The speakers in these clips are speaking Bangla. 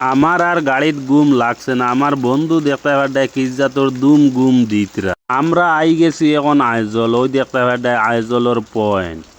আমার আর গাড়িত গুম লাগছে না। আমার বন্ধু দেখতে পাড্ডায় কিজা তোর দুম গুম দিতরা আমরা আই গেছি এখন আইজল। ওই দেখতে পাড্ডায় আইজলর পয়েন্ট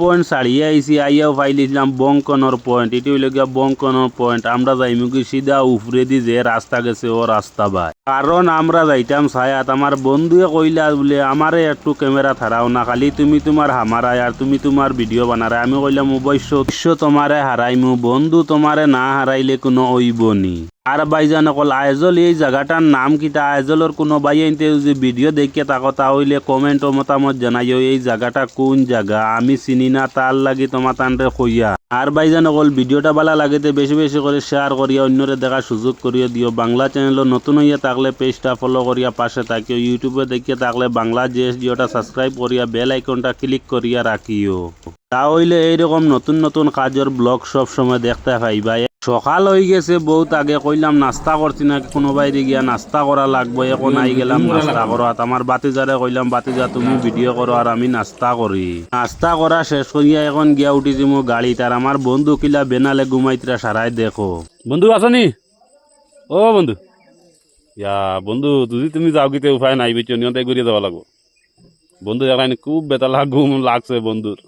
পয়েন্ট ছাড়িয়ে আইছি, আইয়াও পাইলিছিলাম বঙ্কনর পয়েন্ট এটি হইলে গিয়া বঙ্কনর পয়েন্ট আমরা যাইমু কি সিধা উফরে দি যে রাস্তা গেছে, ও রাস্তা ভাই কারণ আমরা যাইতাম ছায়াত, আমার বন্ধুয়ে কইলা বলে, আমারে একটু ক্যামেরা থারাও না, খালি তুমি তোমার হামারায় আর তুমি তোমার ভিডিও বানারে আমি কইলাম অবশ্য তোমারে হারাইমু বন্ধু তোমারে না হারাইলে কোনো ওইবনি আর বাইজান অকল আইজল, এই জায়গাটার নাম কিতা আইজলর কোনো বাই যে ভিডিও দেখে তাকো তাহলে কমেন্ট ও মতামত জানাইও, এই জায়গাটা কোন জায়গা? আমি চিনি না, তার লাগি তোমার তানরে কইয়া আর বাইজান অকল ভিডিওটা ভালো লাগেতে বেশি বেশি করে শেয়ার করিয়া অন্যরে দেখার সুযোগ করিয়া দিও। বাংলা চ্যানেল নতুন হইয়া থাকলে পেজটা ফলো করিয়া পাশে থাকিও। ইউটিউবে দেখিয়ে থাকলে বাংলা জিএস জিওটা সাবস্ক্রাইব করিয়া বেল আইকনটা ক্লিক করিয়া রাখিও। তা তাহলে এইরকম নতুন নতুন কাজের ব্লগ সব সময় দেখতে পাইবা সকাল হয়ে গেছে বহুত আগে কইলাম নাস্তা করছি না কোনো বাইরে গিয়া নাস্তা করা লাগবে এখন আই গেলাম নাস্তা করা আমার বাতিজারে কইলাম বাতিজা তুমি ভিডিও করো আর আমি নাস্তা করি নাস্তা করা শেষ করিয়া এখন গিয়া উঠিছি মোৰ গাড়ি তার আমার বন্ধু কিলা বেনালে ঘুমাইতরা সারাই দেখো। বন্ধু আছনি? ও বন্ধু। ইয়া বন্ধু যদি তুমি যাও কিতে উপায় নাই বেচো নিয়ন্তে ঘুরিয়ে যাওয়া লাগবো। বন্ধু এখন খুব বেতালা ঘুম লাগছে বন্ধুর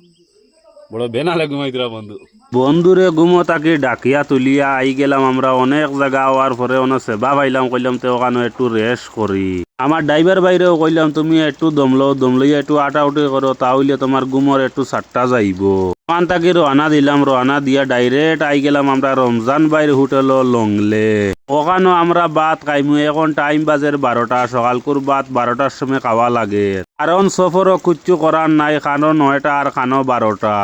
বড় বেনালে ঘুমাইতরা বন্ধু। বন্ধুরে ঘুমো তাকে ডাকিয়া তুলিয়া আই গেলাম আমরা অনেক জায়গা হওয়ার পরে অনেক সেবা পাইলাম, কইলাম তো ওখানে একটু রেস্ট করি। আমার ড্রাইভার বাইরেও কইলাম, তুমি একটু দমলো দমলইয়া একটু আটা উঠে করো, তাহলে তোমার ঘুমর একটু সাতটা যাইব। ওখান তাকে রওনা দিলাম, রওনা দিয়া ডাইরেক্ট আই গেলাম আমরা রমজান বাইর হোটেল লংলে। ওখানেও আমরা বাত খাইমু, এখন টাইম বাজের বারোটা, সকালকুর বাত বারোটার সময় খাওয়া লাগে। কারণ সফরও কুচ্ছু করার নাই, খানো নয়টা আর খানো বারোটা।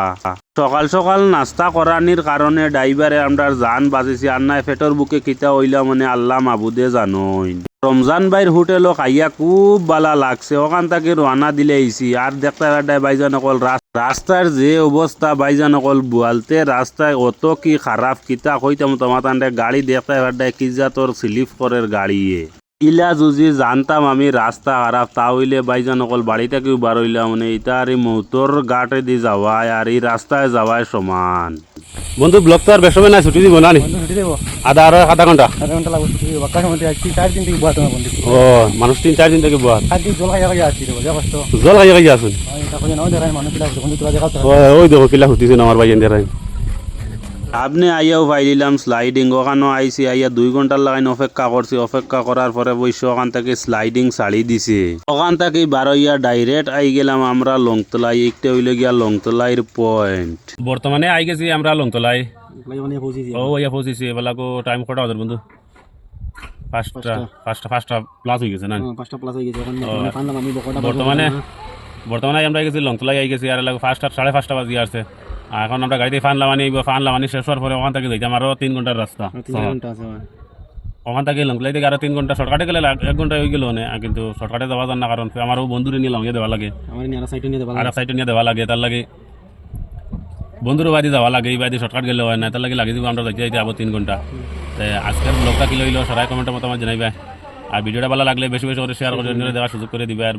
সকাল সকাল নাস্তা করানির কারণে ড্রাইভারে আমরা জান বাজিছি। আর নাই ফেটর বুকে কিতা হইলা মানে আল্লাহ মাবুদে জানইন। রমজান বাইর হোটেলও খাইয়া খুব বালা লাগছে। ওখান থেকে রওনা দিলে আইছি। আর দেখতে পাড্ডায় বাইজান অকল রাস- রাস্তার যে অবস্থা বাইজান অকল বুয়ালতে রাস্তায় অত কি খারাপ কিতা কইতাম তোমার গাড়ি দেখতে পাড্ডায় কি যা তোর স্লিপ করের গাড়িয়ে। ইলা যদি জানতাম আমি রাস্তা খারাপ তাহলে বাইজান অকল বাড়ি থেকেও বারইলাম মানে এটা আর এই মৌতর গাটে দি যাওয়ায় আর এই রাস্তায় যাওয়ায় সমান। বন্ধু ব্লক তো আর বেশ সময় নাই ছুটি দিব না নি? আধা আর আধা ঘণ্টা আধা ঘণ্টা লাগবে ছুটি দেবো। কাজ মধ্যে আজকে চার দিন থেকে বন্ধু। ও মানুষ তিন চার দিন থেকে বহাত জল আসছি যা কষ্ট। জল খাইয়া আসুন ওই দেখো কিলা হুতিছেন আমার ভাই এনে আপনি আইয়াও পাইলিলাম স্লাইডিং ওখানো আইসি আইয়া দুই ঘণ্টার লাগাইন অপেক্ষা করছি। অপেক্ষা করার পরে বৈশ্য ওখান থেকে স্লাইডিং ছাড়ি দিছে। ওখান থেকে বারোইয়া ডাইরেক্ট আই গেলাম আমরা লংতলাই একটা হইলে গিয়া লংতলাইর পয়েন্ট বর্তমানে আই গেছি আমরা লংতলাই। মানে ও ইয়া পৌঁছেছি এবেলাকো টাইম কটা ওদের বন্ধু? পাঁচটা পাঁচটা। পাঁচটা প্লাস হয়ে গেছে না? পাঁচটা প্লাস হয়ে গেছে বকটা বর্তমানে বর্তমানে আমরা গেছি লংতলাই আই গেছি আর এলাকা ফার্স্ট সাড়ে পাঁচটা বাজি আসছে। আর এখন আমরা গাড়িতে ফান লামানি ফান লামানি শেষ হওয়ার পরে ওখান থেকে যাইতাম আরও তিন ঘণ্টার রাস্তা। তিন ঘণ্টা আছে আমার। ওখান থেকে লংতলাই থেকে আরও তিন ঘণ্টা শর্টকাটে গেলে এক ঘণ্টা হয়ে গেল না কিন্তু শর্টকাটে যাওয়া যান না কারণ আমারও বন্ধুরে নিয়ে লঙ্গে দেওয়া লাগে। আমার আর সাইডে নিয়ে দেওয়া লাগে। তার লাগে। বন্ধুর বাড়ি যাওয়া লাগে এই বাড়ি শর্টকাট গেলে হয় না তার লাগে লাগিয়ে দিব আমরা যাইতে যাইতে আবার তিন ঘণ্টা। তো আজকের ব্লগটা কি লইলো সবাই কমেন্ট মতামত জানাইবে। আর ভিডিওটা ভালো লাগলে বেশি বেশি করে শেয়ার করে দেওয়ার সুযোগ করে দিবে। আর